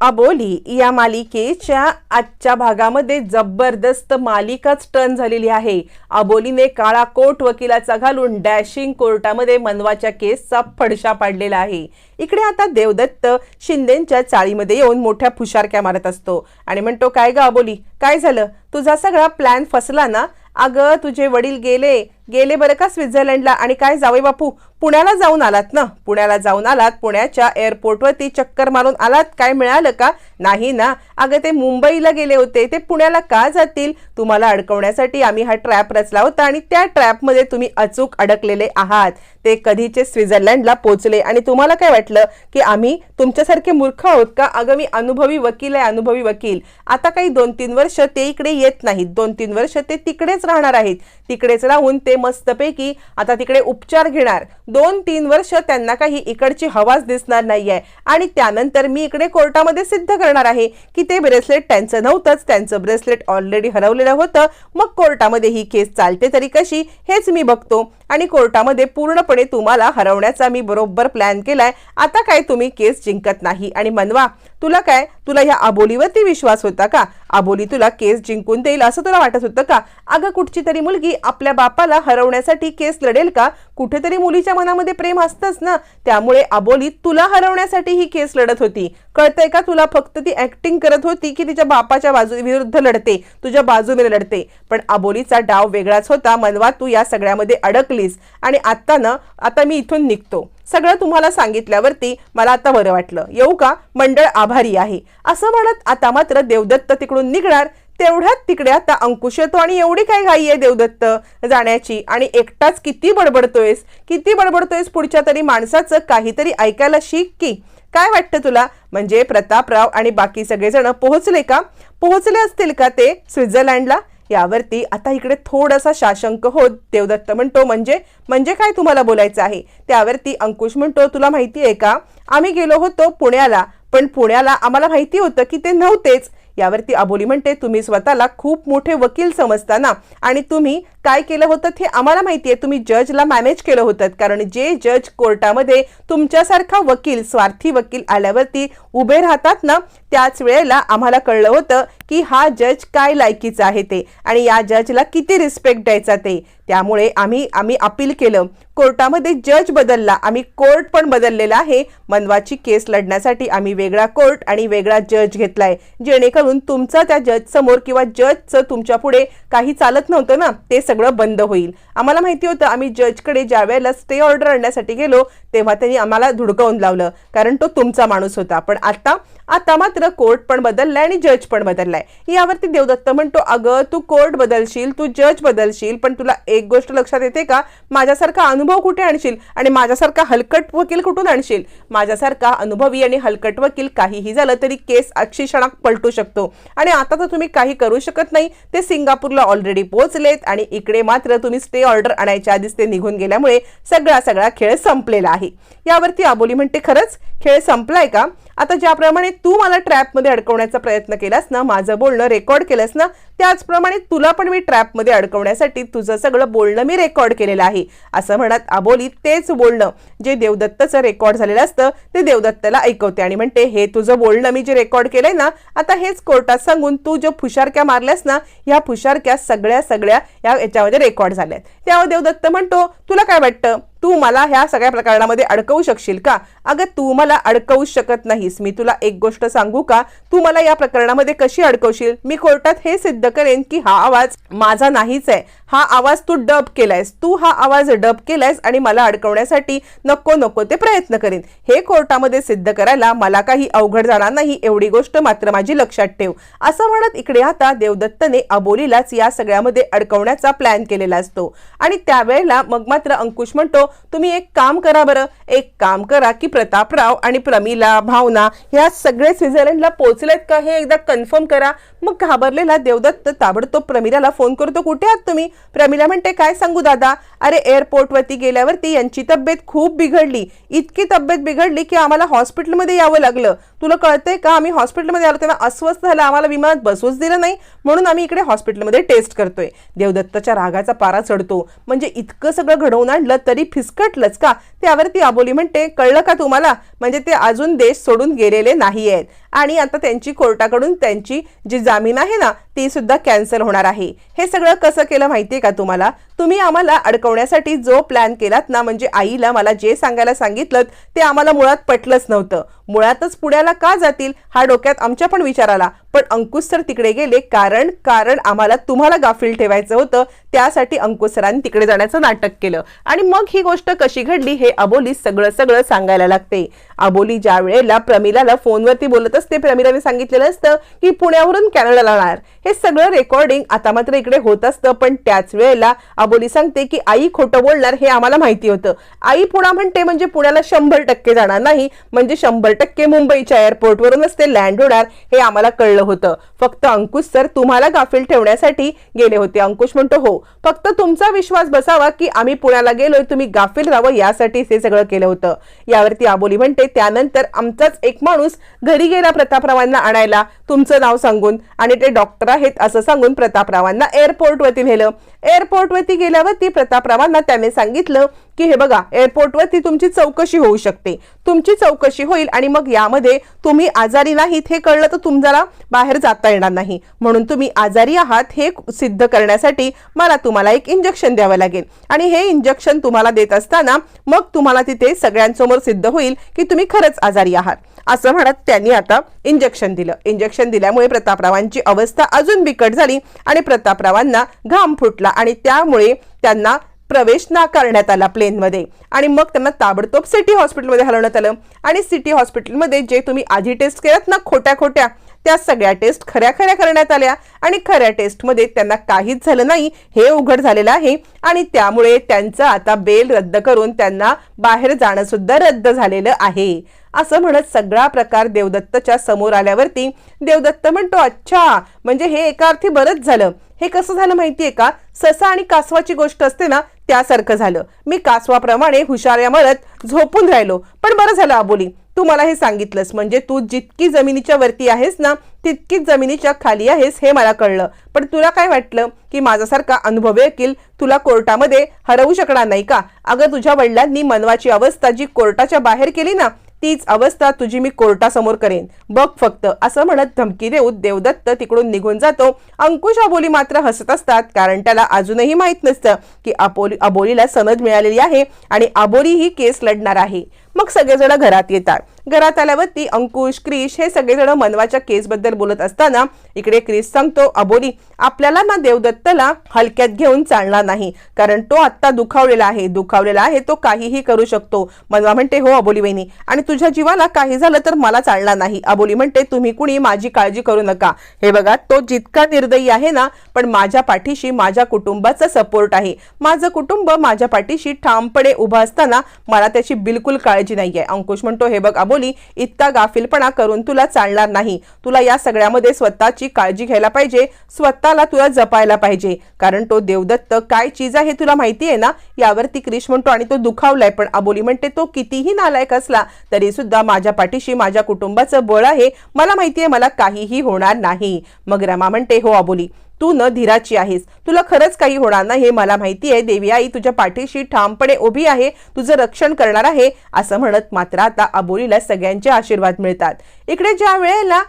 अबोली या मालिकेच्या आजच्या भागामध्ये जबरदस्त मालिकाच टर्न झालेली आहे. अबोलीने काळा कोट वकिलाचा घालून डॅशिंग कोर्टामध्ये मनवाच्या केसचा फडशा पाडलेला आहे. इकडे आता देवदत्त शिंदेच्या चाळीमध्ये येऊन मोठ्या फुशारक्या मारत असतो आणि म्हणतो काय ग अबोली? काय झालं? तुझा सगळा प्लॅन फसला ना? अगं तुझे वडील गेले गेले बरं का स्वित्झर्लंडला आणि काय जावे बापू? पुण्याला जाऊन आलात ना? पुण्याला जाऊन आलात पुण्याच्या एअरपोर्टवरती चक्कर मारून आलात. काय मिळालं का? नाही ना. अगं ते मुंबईला गेले होते. ते पुण्याला का जातील? तुम्हाला अडकवण्यासाठी आम्ही हा ट्रॅप रचला होता आणि त्या ट्रॅपमध्ये तुम्ही अचूक अडकलेले आहात. ते कधीचे स्वित्झर्लंडला पोचले आणि तुम्हाला काय वाटलं की आम्ही तुमच्यासारखे मूर्ख आहोत का? अगं मी अनुभवी वकील आहे अनुभवी वकील. आता काही दोन तीन वर्ष ते इकडे येत नाहीत. दोन तीन वर्ष ते तिकडेच राहणार आहेत. तिकडेच राहून ते मस्तपैकी आता तिकडे उपचार घेणार. दोन तीन वर्ष त्यांना काही इकडची हवाच दिसणार नाहीये. आणि त्यानंतर मी इकडे कोर्टामध्ये सिद्ध करणार आहे की ते ब्रेसलेट त्यांचं नव्हतंच. त्यांचं ब्रेसलेट ऑलरेडी हरवलेलं होतं. मग कोर्टामध्ये ही केस चालते तरी कशी? हेच मी बघतो. आणि कोर्टामध्ये पूर्णपणे तुम्हाला हरवण्याचा मी बरोबर प्लॅन केलाय. आता काय तुम्ही केस जिंकत नाही. आणि मनवा तुला काय? तुला ह्या आबोलीवरती विश्वास होता का? आबोली तुला केस जिंकून देईल असं तुला वाटत होतं का? अगं कुठची तरी मुलगी आपल्या बापाला हरवण्यासाठी केस लढेल का? कुठेतरी मुलीच्या मनामध्ये प्रेम असतंच ना? त्यामुळे आबोली तुला हरवण्यासाठी ही केस लढत होती. कळतंय का तुला फक्त ती ऍक्टिंग करत होती की तिच्या बापाच्या बाजू विरुद्ध लढते? तुझ्या बाजूने लढते. पण आबोलीचा डाव वेगळाच होता. मनवा तू या सगळ्यामध्ये अडकलीस. आणि आता ना आता मी इथून निघतो. सगळं तुम्हाला सांगितल्यावरती मला आता बरं वाटलं. येऊ का? मंडळ आभारी आहे. असं म्हणत आता मात्र देवदत्त तिकडून निघणार. तेवढ्यात तिकडे आता अंकुश येतो आणि एवढी काय घाई आहे देवदत्त? जाण्याची. आणि एकटाच किती बडबडतोयस? किती बडबडतोयस पुढच्या तरी माणसाचं? काहीतरी ऐकायला शिक की. काय वाटतं तुला? म्हणजे प्रतापराव आणि बाकी सगळेजण पोहोचले का? पोहोचले असतील का ते स्वित्झर्लंडला? यावरती आता इकडे थोडासा शाशंक होत देवदत्त म्हणतो म्हणजे म्हणजे काय तुम्हाला बोलायचं आहे? त्यावरती अंकुश म्हणतो तुला माहिती आहे का? आम्ही गेलो होतो पुण्याला पण पुण्याला आम्हाला माहिती होतं की ते नव्हतेच. यावरती अबोली म्हणते तुम्ही स्वतःला खूप मोठे वकील समजता ना आणि तुम्ही काय केलं होतं हे आम्हाला माहिती आहे. तुम्ही जजला मॅनेज केलं होतं. कारण जे जज कोर्टामध्ये तुमच्यासारखा वकील स्वार्थी वकील आल्यावरती उभे राहतात ना त्याच वेळेला आम्हाला कळलं होतं की हा जज काय लायकीचा आहे ते. आणि या जजला किती रिस्पेक्ट द्यायचा ते. त्यामुळे आम्ही आम्ही अपील केलं. कोर्टामध्ये जज बदलला. आम्ही कोर्ट पण बदललेला आहे. मनवाची केस लढण्यासाठी आम्ही वेगळा कोर्ट आणि वेगळा जज घेतलाय. जेणेकरून तुमचा त्या जज समोर किंवा जजचं तुमच्यापुढे काही चालत नव्हतं ना ते सगळं सगळं बंद होईल. आम्हाला माहिती होतं आम्ही जजकडे ज्या वेळेला स्टे ऑर्डर आणण्यासाठी गेलो तेव्हा त्यांनी आम्हाला धुडकावून लावलं. कारण तो तुमचा माणूस होता. पण आता आता मात्र कोर्ट पण बदललाय आणि जज पण बदललाय. यावरती देवदत्त म्हणतो अगं तू कोर्ट बदलशील तू जज बदलशील पण तुला एक गोष्ट लक्षात येते का? माझ्यासारखा अनुभव कुठे आणशील? आणि माझ्यासारखा हलकट वकील कुठून आणशील? माझ्यासारखा अनुभवी आणि हलकट वकील काहीही झालं तरी केस अक्षी क्षणात पलटू शकतो. आणि आता तर तुम्ही काही करू शकत नाही. ते सिंगापूरला ऑलरेडी पोहोचलेत आणि इकडे मात्र तुम्ही स्टे ऑर्डर आणायच्या आधीच ते निघून गेल्यामुळे सगळा सगळा खेळ संपलेला आहे. यावरती आबोली म्हणते खरंच? खेळ संपलाय का? आता ज्याप्रमाणे तू मला ट्रॅपमध्ये अडकवण्याचा प्रयत्न केलास ना माझं बोलणं रेकॉर्ड केलंस ना त्याचप्रमाणे तुला पण मी ट्रॅपमध्ये अडकवण्यासाठी तुझं सगळं बोलणं मी रेकॉर्ड केलेलं आहे. असं म्हणत आबोली तेच बोलणं जे देवदत्तचं रेकॉर्ड झालेलं असतं ते देवदत्तला ऐकवते आणि म्हणते हे तुझं बोलणं मी जे रेकॉर्ड केलंय ना आता हेच कोर्टात सांगून तू जो फुशारक्या मारल्यास ना ह्या फुशारक्या सगळ्या सगळ्या या याच्यामध्ये रेकॉर्ड झाल्यात. त्यावर देवदत्त म्हणतो तुला काय वाटतं? तू मला ह्या सगळ्या प्रकरणामध्ये अडकवू शकशील का? अगं तू मला अडकवू शकत नाहीस. मी तुला एक गोष्ट सांगू का? तू मला या प्रकरणामध्ये कशी अडकवशील? मी कोर्टात हे सिद्ध करेन की हा आवाज माझा नाहीच आहे. हा आवाज तू डब केलायस. तू हा आवाज डब केलायस आणि मला अडकवण्यासाठी नको नको ते प्रयत्न करेन. हे कोर्टामध्ये सिद्ध करायला मला काही अवघड जाणार नाही. एवढी गोष्ट मात्र माझी लक्षात ठेव. असं म्हणत इकडे आता देवदत्तने अबोलीलाच या सगळ्यामध्ये अडकवण्याचा प्लॅन केलेला असतो. आणि त्यावेळेला मग मात्र अंकुश म्हणतो तुम्ही एक काम करा बरं. एक काम करा की प्रतापराव आणि प्रमिला भावना ह्या सगळे स्वित्झर्लंडला पोहोचलेत का हे एकदा कन्फर्म करा. मग घाबरलेला देवदत्त ताबडतोब प्रमिलाला फोन करतो कुठे आहात तुम्ही? प्रमिला म्हणते काय सांगू दादा? अरे एअरपोर्टवरती गेल्यावरती यांची तब्येत खूप बिघडली. इतकी तब्येत बिघडली की आम्हाला हॉस्पिटलमध्ये यावं लागलं. तुला कळतंय का? आम्ही हॉस्पिटलमध्ये आलो तेव्हा अस्वस्थ झालं. आम्हाला विमानात बसूच दिलं नाही. म्हणून आम्ही इकडे हॉस्पिटलमध्ये टेस्ट करतोय. देवदत्ताच्या रागाचा पारा चढतो. म्हणजे इतकं सगळं घडवून आणलं तरी फिसकटलंच का? त्यावरती अबोली म्हणते कळलं का तुम्हाला? म्हणजे ते अजून देश सोडून गेलेले नाही आहेत आणि आता त्यांची कोर्टाकडून त्यांची जी जामीन आहे ना ती सुद्धा कॅन्सल होणार आहे. हे सगळं कसं केलं माहितीये का तुम्हाला? तुम्ही आम्हाला अडकवण्यासाठी जो प्लॅन केलात ना म्हणजे आईला मला जे सांगायला सांगितलं ते आम्हाला मुळात पटलंच नव्हतं. मुळातच पुण्याला का जातील? हा डोक्यात आमच्या पण विचार आला. पण अंकुश सर तिकडे गेले कारण कारण आम्हाला तुम्हाला गाफील ठेवायचं होतं त्यासाठी अंकुश सरांनी तिकडे जाण्याचं नाटक केलं. आणि मग ही गोष्ट कशी घडली हे अबोली सगळं सगळं सांगायला लागते. अबोली ज्या वेळेला प्रमिलाला फोनवरती बोलत असते प्रमिलाने सांगितलेलं असतं की पुण्यावरून कॅनडाला जाणार. हे सगळं रेकॉर्डिंग आता मात्र इकडे होत असतं पण त्याच वेळेला अबोली सांगते की आई खोटं बोलणार हे आम्हाला माहिती होतं. आई पुणा म्हणते म्हणजे पुण्याला शंभर टक्के जाणार नाही म्हणजे शंभर टक्के मुंबईच्या एअरपोर्टवरूनच ते लँड होणार हे आम्हाला कळलं होतं. फक्त अंकुश सर तुम्हाला गाफील ठेवण्यासाठी गेले होते. अंकुश म्हणतो हो. फक्त तुमचा विश्वास बसावा की आम्ही पुण्याला गेलोय तुम्ही गाफील राहावं यासाठीच हे सगळं केलं होतं. यावरती आबोली म्हणते त्यानंतर आमचाच एक माणूस घरी गेला प्रतापरावांना आणायला. तुमचं नाव सांगून आणि ते डॉक्टर आहेत असं सांगून प्रतापरावांना एअरपोर्टवरती नेलं. एअरपोर्टवरती गेल्यावरती प्रतापरावांना त्याने सांगितलं की हे बघा एअरपोर्टवरती तुमची चौकशी होऊ शकते. तुमची चौकशी होईल आणि मग यामध्ये तुम्ही आजारी नाहीत हे कळलं तर तुम्हाला बाहेर जाता येणार नाही. म्हणून तुम्ही आजारी आहात हे सिद्ध करण्यासाठी मला तुम्हाला एक इंजेक्शन द्यावं लागेल. आणि हे इंजेक्शन तुम्हाला देत असताना मग तुम्हाला तिथे सगळ्यांसमोर सिद्ध होईल की तुम्ही खरंच आजारी आहात. असं म्हणत त्यांनी आता इंजेक्शन दिलं. इंजेक्शन दिल्यामुळे प्रतापरावांची अवस्था अजून बिकट झाली आणि प्रतापरावांना घाम फुटला. आणि त्यामुळे त्यांना प्रवेश नाकारण्यात आला प्लेनमध्ये. आणि मग त्यांना ताबडतोब सिटी हॉस्पिटलमध्ये हलवण्यात आलं. आणि सिटी हॉस्पिटलमध्ये जे तुम्ही आधी टेस्ट केल्यात ना खोट्या खोट्या त्या सगळ्या टेस्ट खऱ्या खऱ्या करण्यात आल्या. आणि खऱ्या टेस्टमध्ये त्यांना काहीच झालं नाही. हे उघड झालेलं आहे. आणि त्यामुळे त्यांचं आता बेल रद्द करून त्यांना बाहेर जाणं सुद्धा रद्द झालेलं आहे. असं म्हणत सगळा प्रकार देवदत्तच्या समोर आल्यावरती देवदत्त म्हणतो अच्छा म्हणजे हे एका अर्थी बरंच झालं. हे कसं झालं माहितीये का? ससा आणि कासवाची गोष्ट असते ना त्यासारखं झालं. मी कासवाप्रमाणे हुशाऱ्या मळत झोपून राहिलो. पण बरं झालं आबोली तू मला हे सांगितलंस. म्हणजे तू जितकी जमिनीच्या वरती आहेस ना तितकीच जमिनीच्या खाली आहेस हे मला कळलं. पण तुला काय वाटलं? की माझ्यासारखा अनुभवी वकील तुला कोर्टामध्ये हरवू शकणार नाही का? अगं तुझ्या वडिलांनी मनवाची अवस्था जी कोर्टाच्या बाहेर केली ना तीच अवस्था तुझी मी कोर्टासमोर करेन. बघ फक्त असं म्हणत धमकी देऊन देवदत्त तिकडून निघून जातो. अंकुश अबोली मात्र हसत असतात कारण त्याला अजूनही माहीत नसतं की अबोली अबोलीला सनद मिळालेली आहे आणि अबोली ही केस लढणार आहे. मग सगळेजण घरात येतात. घरात आल्यावरती अंकुश क्रिश हे सगळेजण मनवाच्या केसबद्दल बोलत असताना इकडे क्रिश सांगतो अबोली आपल्याला ना देवदत्तला हलक्यात घेऊन चालणार नाही कारण तो आत्ता दुखावलेला आहे दुखावलेला आहे तो काहीही करू शकतो. मनवा म्हणते हो अबोली वहिनी आणि तुझ्या जीवाला काही झालं तर मला चालणार नाही. अबोली म्हणते तुम्ही कुणी माझी काळजी करू नका. हे बघा तो जितका निर्दयी आहे ना पण माझ्या पाठीशी माझ्या कुटुंबाचा सपोर्ट आहे. माझं कुटुंब माझ्या पाठीशी ठामपणे उभं असताना मला त्याची बिलकुल काळजी नाहीये. अंकुश म्हणतो हे बघ अबोली इतका गाफिलपणा करून तुला चालणार नाही. तुला या सगळ्यामध्ये स्वतःची काळजी घ्यायला पाहिजे. स्वतःला तुला जपायला पाहिजे. कारण तो देवदत्त काय चीज आहे तुला माहिती आहे ना? यावरती क्रिश म्हणतो आणि तो दुखावलाय. पण अबोली म्हणते तो कितीही नालायक असला तरी सुद्धा माझ्या पाठीशी माझ्या कुटुंबाचं बळ आहे. मला माहितीये मला काहीही होणार नाही. मग रमा म्हणते हो अबोली तू न धीराची आहेस. तुला खरंच काही होणार नाही हे मला माहिती आहे. देवी आई तुझ्या पाठीशी ठामपणे उभी आहे. तुझं रक्षण करणार आहे असं म्हणत मात्र आता अबोलीला सगळ्यांचे आशीर्वाद मिळतात. इकडे ज्या वेळेला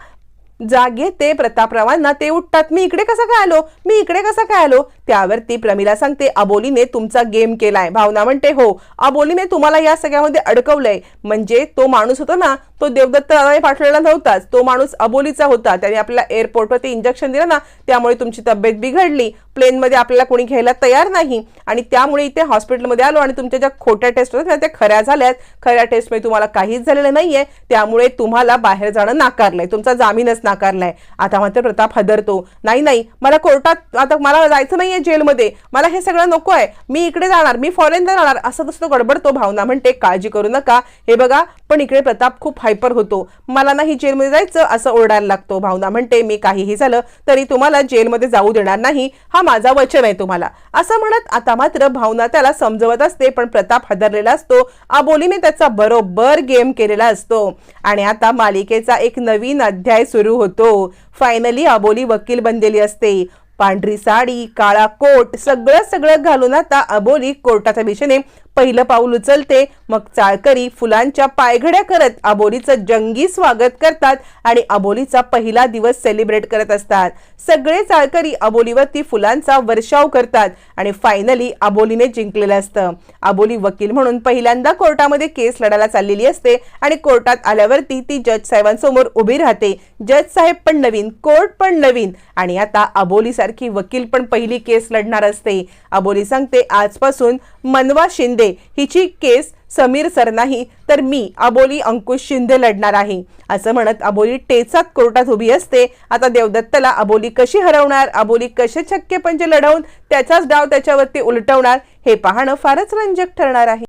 जागे ते प्रतापरावांना ते उठतात. मी इकडे कसं काय आलो? मी इकडे कसं काय आलो? त्यावरती प्रमिला सांगते अबोलीने तुमचा गेम केलाय. भावना म्हणते हो अबोलीने तुम्हाला या सगळ्यामध्ये अडकवलंय. म्हणजे तो माणूस होता ना तो देवदत्त दादाने पाठवलेला नव्हताच तो माणूस अबोलीचा होता. त्याने आपल्याला एअरपोर्टवरती इंजेक्शन दिलं ना त्यामुळे तुमची तब्येत बिघडली. प्लेनमध्ये आपल्याला कोणी घ्यायला तयार नाही. आणि त्यामुळे इथे हॉस्पिटलमध्ये आलो आणि तुमच्या ज्या खोट्या टेस्ट होत्या ना त्या खऱ्या झाल्यात. खऱ्या टेस्टमध्ये तुम्हाला काहीच झालेलं नाहीये. त्यामुळे तुम्हाला बाहेर जाणं नाकारलंय. तुमचा जामीनच नाकारलाय. आता मात्र प्रताप हदरतो नाही नाही मला कोर्टात आता मला जायचं नाहीये. जेलमध्ये. मला हे सगळं नको आहे. मी इकडे जाणार मी फॉरेनला जाणार असं तसं गडबडतो भावना. म्हणते काळजी करू नका. हे बघा पण इकडे प्रताप खूप हायपर होतो. मला नाही जेलमध्ये जायचं असं ओरडायला लागतो भावना. म्हणते मी काहीही झालं तरी तुम्हाला जेलमध्ये जाऊ देणार नाही. हा माझा वचन आहे तुम्हाला. असं म्हणत आता मात्र भावना त्याला समजवत असते पण प्रताप हदरलेला असतो. आबोलीने त्याचा बरोबर गेम केलेला असतो. आणि आता मालिकेचा एक नवीन अध्याय सुरू होतो. फायनली आबोली वकील बनलेली असते. पांढरी साडी काळा कोट सगळं सगळं घालून आता अबोली कोर्टाच्या दिशेने पहिलं पाऊल उचलते. मग चाळकरी फुलांच्या पायघड्या करत अबोलीचं जंगी स्वागत करतात आणि अबोलीचा पहिला दिवस सेलिब्रेट करत असतात. सगळे चाळकरी अबोलीवरती फुलांचा वर्षाव करतात आणि फायनली अबोलीने जिंकलेलं असतं. अबोली वकील म्हणून पहिल्यांदा कोर्टामध्ये केस लढायला चाललेली असते आणि कोर्टात आल्यावरती ती जज साहेबांसमोर उभी राहते. जज साहेब पण नवीन कोर्ट पण नवीन आणि आता अबोलीसारखी वकील पण पहिली केस लढणार असते. अबोली सांगते आजपासून मनवा शिंदे हिची केस समीर सर नाही तर मी अबोली अंकुश शिंदे लढणार आहे. असं म्हणत अबोली टेचात कोर्टात उभी असते. आता देवदत्तला अबोली कशी हरवणार अबोली कसे छक्के पंजे लढवून त्याचाच डाव त्याच्यावरती उलटवणार हे पाहणं फारच रंजक ठरणार आहे.